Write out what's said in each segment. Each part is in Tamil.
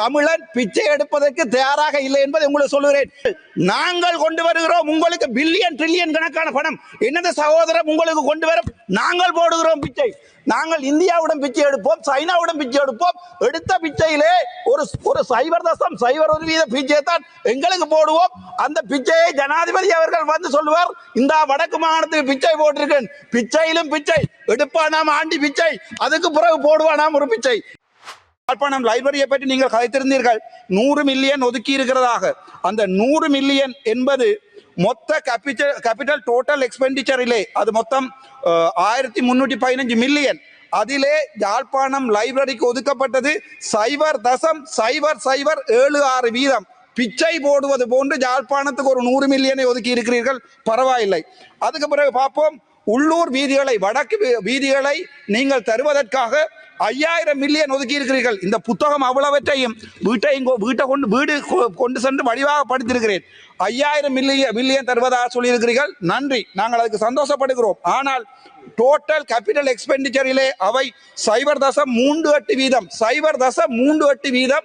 தமிழன் பிச்சை எடுப்பதற்கு தயாராக இல்லை என்பதை உங்களுக்கு சொல்லுகிறேன். நாங்கள் கொண்டு வருகிறோம் உங்களுக்கு பில்லியன் ட்ரில்லியன் கணக்கான பணம். என்னது சகோதரம் உங்களுக்கு கொண்டு வர நாங்கள் போடுகிறோம் பிச்சை. நாங்கள் இந்தியாவுடன் பிச்சை எடுப்போம் சைனாவுடன் பிச்சை எடுப்போம். எடுத்த பிச்சையிலே ஒரு ஒரு சைபர் தசம் சைபர் ஒரு வீத பிச்சையை தான் எங்களுக்கு போடுவோம். அந்த பிச்சையை ஜனாதிபதி அவர்கள் வந்து சொல்லுவார் இந்த வடக்கு மாகாணத்துக்கு பிச்சை போட்டிருக்கேன். பிச்சையிலும் பிச்சை. எடுப்பானாம் ஆண்டி பிச்சை. அதுக்கு பிறகு போடுவானாம் ஒரு பிச்சை. யாழ்ப்பாணம் லைப்ரரியை பற்றி நீங்கள் கதைத்திருந்தீர்கள். நூறு மில்லியன் ஒதுக்கி இருக்கிறதாக. அந்த நூறு மில்லியன் என்பது மொத்த கேபிட்டல் கேபிட்டல் டோட்டல் எக்ஸ்பெண்டிச்சரிலே அது மொத்தம் ஆயிரத்தி முன்னூற்றி பதினஞ்சு மில்லியன். அதிலே யாழ்ப்பாணம் லைப்ரரிக்கு ஒதுக்கப்பட்டது சைபர் தசம் சைபர் சைபர் ஏழு ஆறு வீதம். பிச்சை போடுவது போன்று யாழ்ப்பாணத்துக்கு ஒரு நூறு மில்லியனை ஒதுக்கி இருக்கிறீர்கள். பரவாயில்லை. அதுக்கு பிறகு பார்ப்போம். உள்ளூர் வீதிகளை வடக்கு வீ- வீதிகளை நீங்கள் தருவதற்காக ஐயாயிரம் மில்லியன் ஒதுக்கி இருக்கிறீர்கள் இந்த புத்தகம் அவ்வளவற்றையும் வீட்டையும் கொ- வீட்டை கொண்டு வீடு கொ- கொண்டு சென்று வடிவாக படித்திருக்கிறேன். ஐயாயிரம் மில்லியன் மில்லியன் தருவதாக சொல்லியிருக்கிறீர்கள். நன்றி. நாங்கள் அதுக்கு சந்தோஷப்படுகிறோம். ஆனால் டோட்டல் கேபிட்டல் எக்ஸ்பெண்டிச்சரிலே அவை சைபர் தசம் மூன்று எட்டு வீதம். சைபர் தசம் மூன்று எட்டு வீதம்.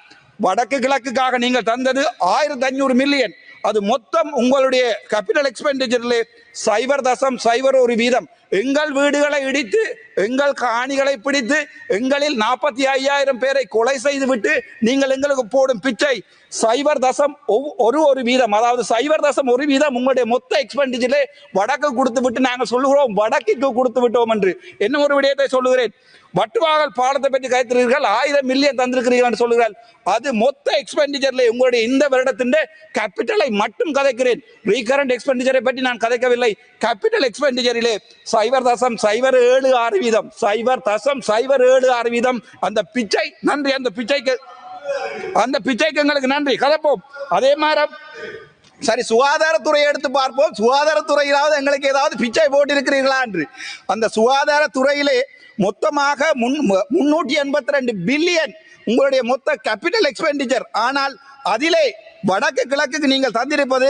வடக்கு கிழக்குக்காக நீங்கள் தந்தது ஆயிரத்தி ஐநூறு மில்லியன் அது மொத்தம் உங்களுடைய கேபிட்டல் எக்ஸ்பெண்டிச்சர்ல சைபர் தசம் சைபர் ஒரு வீதம். எங்கள் வீடுகளை இடித்து எங்கள் காணிகளை பிடித்து எங்களில் நாற்பத்தி ஐயாயிரம் பேரை கொலை செய்து விட்டு நீங்கள் எங்களுக்கு போடும் பிச்சை. சைபர் தசம் ஒரு ஒரு வீதம். அதாவது சைபர் தசம் ஒரு வீதம் உங்களுடைய மொத்த எக்ஸ்பெண்டிச்சரே வடக்கு கொடுத்து விட்டு நாங்கள் சொல்லுகிறோம் வடக்குக்கு கொடுத்து விட்டோம் என்று. என்ன ஒரு விடயத்தை சொல்லுகிறேன். வட்டுவாகல் பாலத்தை பற்றி கைத்திருக்கிறீர்கள் ஆயிரம் மில்லியன் தந்திருக்கிறீர்கள் என்று அது மொத்த எக்ஸ்பெண்டிச்சர்ல உங்களுடைய இந்த வருடத்தின் கேபிட்டலை மட்டும் கதைக்கிறேன். ரீகரண்ட் எக்ஸ்பெண்டிச்சரை பற்றி நான் கதைக்கவில்லை. கேபிட்டல் எக்ஸ்பெண்டிச்சரிலே சைபர் தசம் சைபர் ஏழு ஆறு வீதம் சைபர் தசம் சைபர் ஏழு ஆறு வீதம் அந்த பிச்சை நன்றி அந்த பிச்சைக்கு அந்த பிச்சைக்கு எங்களுக்கு நன்றி. கலப்போம். அதே மாதிரி சரி சுகாதாரத்துறையை எடுத்து பார்ப்போம். சுகாதாரத்துறையிலாவது எங்களுக்கு ஏதாவது பிச்சை போட்டிருக்கிறீர்களா என்று. அந்த சுகாதாரத்துறையிலே மொத்தமாக முன் முன்னூற்றி எண்பத்தி ரெண்டு பில்லியன் உங்களுடைய மொத்த கேபிட்டல் எக்ஸ்பெண்டிச்சர் ஆனால் அதிலே வடக்கு கிழக்குக்கு நீங்கள் தந்திருப்பது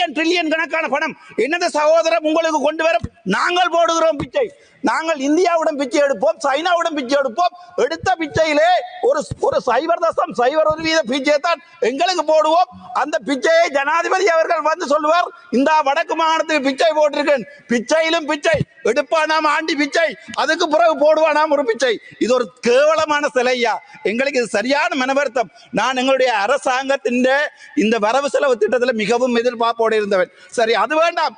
ட்ரில்லியன் கணக்கான பணம். என்னது சகோதரம் உங்களுக்கு கொண்டு வர நாங்கள் போடுகிறோம் பிச்சை. நாங்கள் இந்தியாவுடன் பிச்சை எடுப்போம் சைனாவுடன் பிச்சை எடுப்போம். எடுத்த பிச்சையிலே ஒரு ஒரு சைபர் தசம் சைபர் ஒரு வீத பிச்சையை தான் எங்களுக்கு போடுவோம். அந்த பிச்சையை ஜனாதிபதி அவர்கள் வந்து சொல்லுவார் இந்த வடக்கு மாகாணத்துக்கு பிச்சை போட்டிருக்கேன். பிச்சையிலும் பிச்சை. எடுப்பானாம் ஆண்டி பிச்சை. அதுக்கு பிறகு போடுவானாம் ஒரு பிச்சை. இது ஒரு கேவலமான சிலையா எங்களுக்கு இது சரியான மனவருத்தம். நான் எங்களுடைய அரசாங்கத்தின் இந்த வரவு செலவு திட்டத்தில் மிகவும் எதிர்பார்ப்போடு இருந்தவன். சரி அது வேண்டாம்.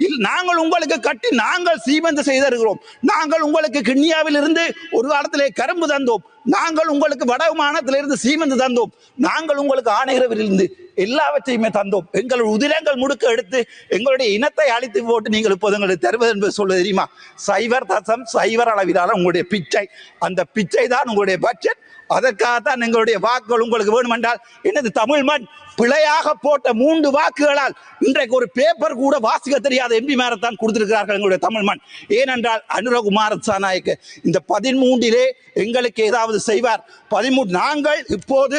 நாங்கள் உங்களுக்கு கட்டி நாங்கள் சீமந்து செய்திருக்கிறோம் நாங்கள் உங்களுக்கு கிண்ணியாவில் இருந்து ஒரு காலத்திலே கரும்பு தந்தோம். நாங்கள் உங்களுக்கு வடமானத்திலிருந்து சீமந்து தந்தோம். நாங்கள் உங்களுக்கு ஆணையிறவிலிருந்து எல்லாவற்றையுமே தந்தோம். எங்கள் உதிரங்கள் முடுக்க எடுத்து எங்களுடைய இனத்தை அழித்து போட்டு நீங்கள் இப்போது எங்களுக்கு தருவது என்பது சொல்ல தெரியுமா? சைவர் தசம் சைவர் அளவிலான உங்களுடைய பிச்சை. அந்த பிச்சை தான் உங்களுடைய பட்ஜெட் அதற்காகத்தான் எங்களுடைய வாக்குகள் உங்களுக்கு வேணுமென்றால் எனது தமிழ் மண் பிழையாக போட்ட மூன்று வாக்குகளால் இன்றைக்கு ஒரு பேப்பர் கூட வாசிக்க தெரியாத எம்பி மேரத்தான் கொடுத்திருக்கிறார்கள் எங்களுடைய தமிழ் மண். ஏனென்றால் அனுரகுமார சாநாயக்கு இந்த பதிமூன்றிலே எங்களுக்கு ஏதாவது செய்வார். பதிமூன்று நாங்கள் இப்போது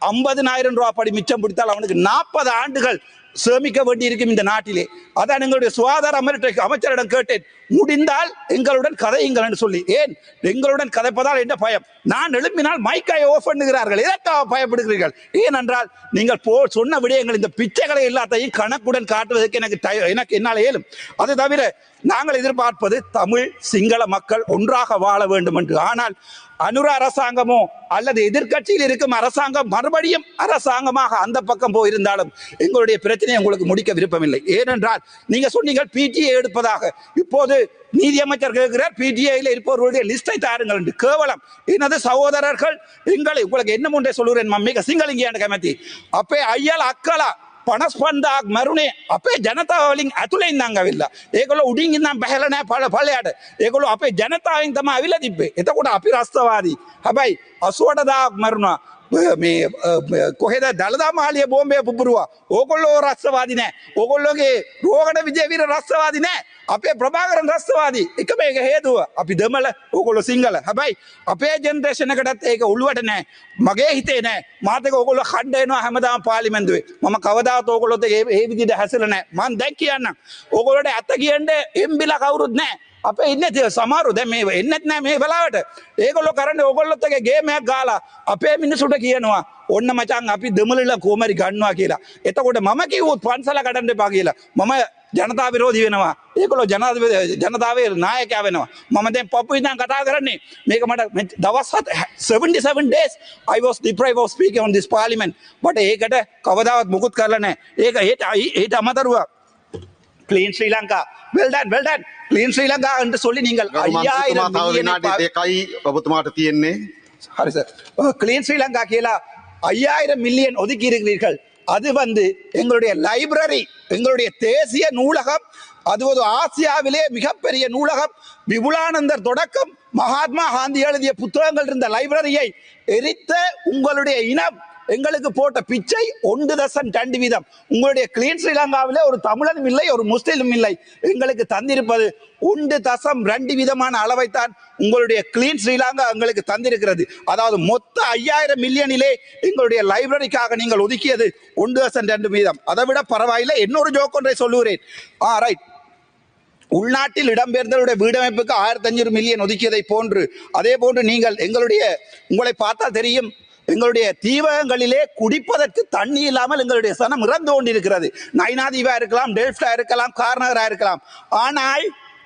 ஐம்பதனாயிரம் ரூபா படி மிச்சம் பிடித்தால் அவனுக்கு நாற்பது ஆண்டுகள் சேமிக்க வேண்டியிருக்கும் இந்த நாட்டிலே. அதான் எங்களுடைய சுகாதார அமைச்சர் அமைச்சரிடம் கேட்டேன். முடிந்தால் எங்களுடன் கதையுங்கள் என்று சொல்லி. ஏன்? எங்களுடன் கதைப்பதால் என்ன பயம்? நான் எழுப்பினால் மைக்காய் ஓஃப் பண்ணுகிறார்கள். எதற்காக பயப்படுகிறீர்கள்? ஏனென்றால் நீங்கள் போ சொன்ன விடயங்கள் இந்த பிச்சைகளை எல்லாத்தையும் கணக்குடன் காட்டுவதற்கு எனக்கு டய- எனக்கு என்னால் இயலும். அது தவிர நாங்கள் எதிர்பார்ப்பது தமிழ் சிங்கள மக்கள் ஒன்றாக வாழ வேண்டும் என்று. ஆனால் அனுர அரசாங்கமோ அல்லது எதிர்க்கட்சியில் இருக்கும் அரசாங்கம் மறுபடியும் அரசாங்கமாக அந்த பக்கம் போயிருந்தாலும் எங்களுடைய பிரச்சனையை உங்களுக்கு முடிக்க விருப்பமில்லை. ஏனென்றால் நீங்க சொன்னீங்க பிடிஏ எடுப்பதாக. இப்போது நீதியமைச்சர் கேட்கிறார் பிடிஐயில் இருப்பவர்களுடைய லிஸ்டை தாருங்கள் என்று. கேவலம். எனது சகோதரர்கள் எங்களை உங்களுக்கு என்ன முன்றே சொல்லுகிறேன் மம்மிக சிங்களிங்கியாண்டு கமத்தி. அப்பே ஐயல் அக்கலா. පනස්පන්දාක් මැරුණේ අපේ ජනතාවලින් ඇතුළෙන් ඉඳන් ඇවිල්ලා. ඒගොල්ලෝ උඩින් ඉඳන් බහැලා නැහැ පළ පළයට. ඒගොල්ලෝ අපේ ජනතාවෙන් තමයි අවිලා තිබ්බේ. එතකොට අපි රස්තවාදී. හැබැයි 80000ක් මැරුණා. මේ කොහෙද දළදා මාලිය බෝම්බය පුපුරුවා? ඕකොල්ලෝ රස්සවාදි නෑ. ඕකොල්ලෝගේ රෝගට විජයවිර රස්සවාදි නෑ. අපේ ප්‍රභාකරන් රස්සවාදී. එක මේක හේතුව. අපි දෙමල ඕකොල්ලො සිංහල. හැබැයි අපේ ජෙන්දේශනකටත් ඒක උළුවට නෑ. මගේ හිතේ නෑ. මාතක ඔකොල්ල කණ්ඩයනවා හැමදාම පාලිමෙන්දුවේ මම කවදාත් ඕකොලොත් ඒ විදිට හැසල නෑ. මන් දැක් කියන්න ඕකොලට ඇත්ත කියන්ට එම්බිල කවුරුත් නෑ. අප ඉන්න තිය සමාරු දැ මේ එන්නත් නෑ මේ වෙලාවට. ඒකොල්ලො කරන්න ඔකොල්ලොත්තගේ ගේමයක් ගාලා අපේ මිනිසුට කියනවා ඔන්න මචන් අපි දෙමලල කෝමරි ගන්නවා කියලා. එතකොට මම කිවූත් පන්සල කටන්ට පා කියලා. මම ජනතා විරෝධී වෙනවා. ඒකොල ජනාධ ජනතාවේ නායකයා වෙනවා. මම දැන් පපු ඉදන් කතා කරන්නේ මේක මට මෙ- දවස් හත 77 days I was deprived of speaking on this parliament. but ඒකට කවදාවත් මුකුත් කරලා නැහැ ඒක ඒට ඒට අමතරුව clean Sri Lanka well done well done clean Sri Lanka என்று சொல்லி நீங்கள் ஐயாயிரம் මන්ත්‍රතුමා තව மில்லியனை විනාඩි පා- දෙකයි ඔබතුමාට තියෙන්නේ ஹரி சார் கிளீன் ஸ்ரீலங்கா கீழே ஐயாயிரம் மில்லியன் ஒதுக்கி இருக்கிறீர்கள் அது வந்து எங்களுடைய லைப்ரரி எங்களுடைய தேசிய நூலகம் அது ஒரு ஆசியாவிலே மிகப்பெரிய நூலகம் விபுலானந்தர் தொடக்கம் மகாத்மா காந்தி எழுதிய புத்தகங்கள் இருந்த லைப்ரரியை எரித்த உங்களுடைய இனம் எங்களுக்கு போட்ட பிச்சை ஒன்று தசம் ரெண்டு வீதம். உங்களுடைய கிளீன் ஸ்ரீலங்காவில் ஒரு தமிழனும் இல்லை ஒரு முஸ்லீமும் இல்லை. எங்களுக்கு தந்திருப்பது ஒன்று தசம் ரெண்டு விதமான அளவைத்தான் உங்களுடைய கிளீன் ஸ்ரீலங்கா எங்களுக்கு தந்திருக்கிறது. அதாவது மொத்த ஐயாயிரம் மில்லியனிலே எங்களுடைய லைப்ரரிக்காக நீங்கள் ஒதுக்கியது ஒன்று தசம் ரெண்டு வீதம். அதை விட பரவாயில்லை இன்னொரு ஜோக் ஒன்றை சொல்லுகிறேன். ஆ ரைட் உள்நாட்டில் இடம்பெயர்ந்தவருடைய வீடமைப்புக்கு ஆயிரத்தி அஞ்சூறு மில்லியன் ஒதுக்கியதை போன்று அதே போன்று நீங்கள் எங்களுடைய உங்களை பார்த்தால் தெரியும் எங்களுடைய தீவகங்களிலே குடிப்பதற்கு தண்ணி இல்லாமல் எங்களுடைய சனம் இறந்து கொண்டிருக்கிறது. நைனாதீவா இருக்கலாம் டெல்ஃப்டா இருக்கலாம் கார்னகரா இருக்கலாம். ஆனால்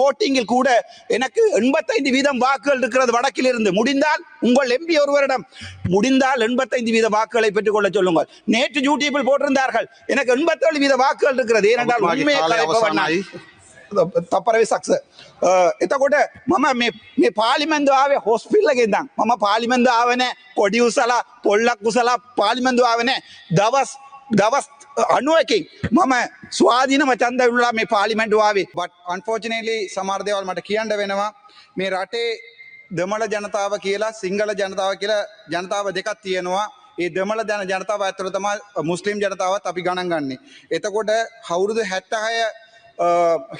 ஓட்டிங்கில் கூட எனக்கு எண்பத்தைந்து வீதம் வாக்குகள் இருக்கிறது வடக்கில் இருந்து முடிந்தால் உங்கள் எம்பி ஒருவரிடம் முடிந்தால் எண்பத்தைந்து வீத வாக்குகளை பெற்றுக்கொள்ள சொல்லுங்கள் நேற்று யூடியூபில் போட்டிருந்தார்கள் எனக்கு எண்பத்தேழு வீத வாக்குகள் இருக்கிறது ஏனென்றால் உண்மையை கலைப்பவன் சக்ஸ் సక్సెస్ ఇతకుంటే మమ్మ మీ మీ పాలిమెందు ఆవే హాస్పిటల్కి ఇందాం మమ్మ పాలిమెందు ఆవనే కొడి ఉసల పొళ్ళ కుసల పాలిమెందు ఆవనే දවස් දවස් අනුවකින් මම ස්වාධීනම චන්ද විල්ලා මේ පාලිමෙන්ටුවාවේ බට අන්ෆෝජනලි සමාර්දයවල් මට කියන්න වෙනවා. මේ රටේ දෙමළ ජනතාව කියලා සිංහල ජනතාව කියලා ජනතාව දෙකක් තියෙනවා. ඒ දෙමළ දැන ජනතාව ඇතුළ තමා මුස්ලිම් ජනතාවත් අපි ගණන් ගන්නේ. එතකොට හවුරුදු හැත්තහය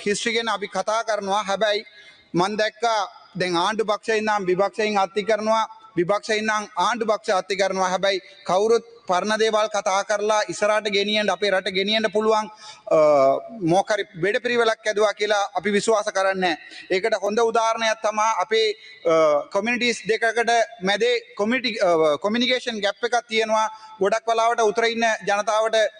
හිස්ට්‍රිගෙන අපි කතා කරනවා. හැබැයි මන් දැක්කා දැන් ආණ්ඩු පක්ෂයින්නම් විභක්ෂයින් අත්ති කරනවා. විභක්ෂයින්නම් ආණ්ඩු පක්ෂ අත්ති කරනවා හැබැයි කවුරුත් පරණ දේවල් කතා කරලා ඉසරට ගෙනියන්ට අපේ රට ගෙනියන්න පුළුවන් මෝකරි බෙඩ පිරිවෙලක් ඇදවා කියලා අපි විශ්වාස කරන්න. ඒකට හොඳ උදාරණයක් තමා අපේ කොමිනිටස් දෙකකට මැදේ කොමිටි කොමිනිකේෂන් ගැප් එකක් තියෙනවා ගොඩක් වලාවට උතරඉන්න ජනතාවට ද-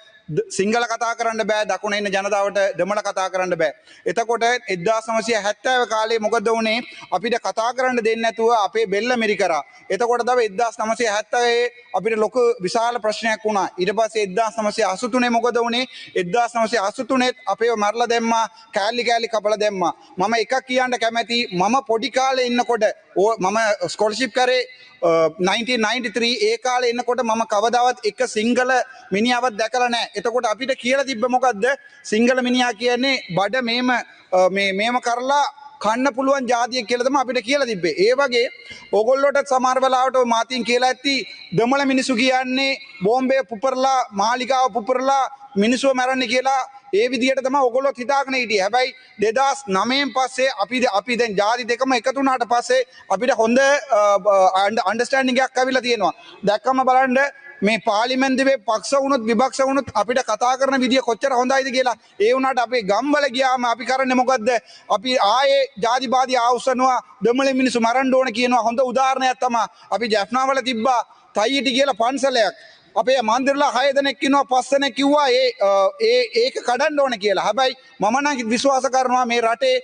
සිංහල කතා කරන්න බෑ දකුණ ඉන්න ජනතාවට දෙමළ කතා කරන්න බෑ. එතකොට එදදා සමසය හැත්තෑව කාලේ මොකද වනේ අපිට කතා කරන්න දෙන්න ඇතුව අපේ බෙල්ල මිරි කර. එතකොට දව එදදාස් නමසේ හැත්තවේ අපිට ලොක විශාල ප්‍රශ්නයක් වුණා ඉට පස්සේ එදදා සමසය අසුතුනේ මොකද වනේ එදදා සමසය අසුතුනෙත් අපේ මරල දෙම්මා කෑල්ලි කෑලි කපල දෙම්ම. මම එකක් කියන්න කැමැති මම පොඩිකාල ඉන්නකොට ඕ මම ස්කොල්ශිප් කරේ අ, 1993 ඒ කාල එන්නකොට මම කවදාවත් එක සිංහල මිනිියාවත් දැකල නෑ එතකොට අපිට කියල තිබ්බ මොකක්ද සිංහල මිනිා කියන්නේ බඩ මේම අ, මේ මේම කරලා කන්න පුළුවන් ජාතිය කියලතම අපිට කියල තිබේ ඒ වගේ ඔගොල්ලොට සමර්වලාට මාතින් කියලා ඇත්ති දමල මිනිසු කියන්නේ බෝම්බය පුපරලා මාලිකාව පුපරලා මිනිස්සුව මැරන්න කියලා ඒ විදිහට තම ඔගොලොත් හිතාගෙන හිටිය. හැබැයි දෙදස් නමයෙන් පස්සේ අපි අපි දැන් ජාති දෙකම එකතුනාට පස්සේ අපිට හොඳ අන්ඩස්ටෑන්ඩිගයක් ඇවිල තියෙනවා. දැක්කම බලන්ඩ මේ පාලිමැන්දිවේ පක්ෂ වුණුත් විභක්ෂ වුණුත් අපිට කතා කරන විදිිය කොච්චර හොඳයිද කියලා. ඒ වුණට අපේ ගම්බල ගියාම අපි කරන්න මොකක්ද අපි ආයේ ජාතිබාධි අවසනවා දමල මිනිසු මරන්ඩෝන කියනවා. හොඳ උදාරණයක් තම අපි ජැෆ්නාවල තිබ්බා තයිට කියලා පන්සලයක්. අපේ මන්දිරලා හය දෙනෙක්කිනවා පස්සන කිව්වා ඒ අ, ඒ ඒක කඩන්න ඕන කියලා. හැබැයි මමනග විශ්වාස කරනවා මේ රටේ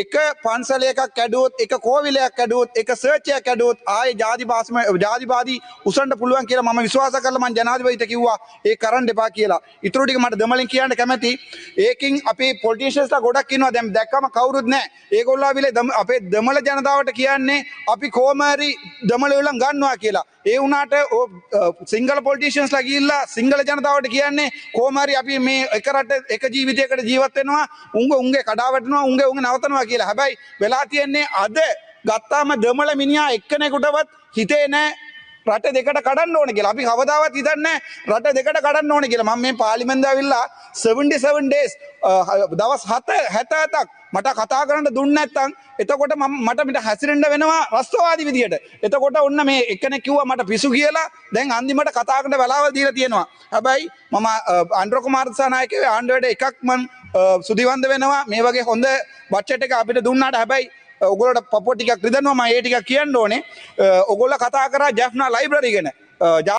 එක පන්සල එකක් ඇඩුවොත් එක කෝවිලයක් ඇඩුවොත් එක සර්චයක් ඇඩුවොත් ආයේ ජාතිවාසම ජාතිවාදී උසන්න පුළුවන් කියලා මම විශ්වාස කරලා මම ජනාධිපතිට කිව්වා ඒ කරන්න එපා කියලා. ඊටු ටික මට දෙමළෙන් කියන්න කැමැති. ඒකින් අපේ පොලිටිෂියන්ස්ලා ගොඩක් ඉන්නවා දැන් දැක්කම කවුරුත් නැහැ. ඒගොල්ලෝ ආවිලේ අපේ දෙමළ ජනතාවට කියන්නේ අපි කොහමරි දෙමළ වලන් ගන්නවා කියලා. ඒ වුණාට සිංහල පොලිටිෂියන්ස්ලා ගිහිල්ලා සිංහල ජනතාවට කියන්නේ කොහමරි අපි මේ එක රට එක ජීවිතයකට ජීවත් වෙනවා. උංග උංගේ කඩාවැටෙනවා උංගේ උංගේ නවතනවා කියලා. හැබැයි වෙලා තියෙන්නේ අද ගත්තාම දෙමළ මිනිා එක්කනෙකුටවත් හිතේ නෑ රට දෙකට කඩන්න ඕන කියලා. අපි කවදාවත් හිතන්න රට දෙකට කඩන්න ඕන කියලා. මම මේ පාලිමෙන්ද විල්ලා 77 ඩේස් දවස් හත හැත ඇතක් මට කතා කරන්න දුන්න ඇත්තං එතකොට මම මට මිට හැසිරෙන්ට වෙනවා රස්තවාදි විදියට. එතකොට ඔන්න මේ එකන කිව්ව මට පිසු කියලා. දැන් අන්දිමට කතාකට වෙලාවල් දීලා තියෙනවා. හැබැයි මම අන්ඩ්‍රකුමාර්සානායකව ආණ්ඩුවට එකක්මන් සුදිවන්ද වෙනවා. මේ වගේ හොඳ බච්චට එක අපිට දුන්නාට හැබැයි ඔගොලට පපොටිකක් රිදනවා. ඒ ටික කියන්න ඕනේ. ඔගොල්ල කතා කර ජැෆ්නා ලයිබ්‍රරිගෙන ජා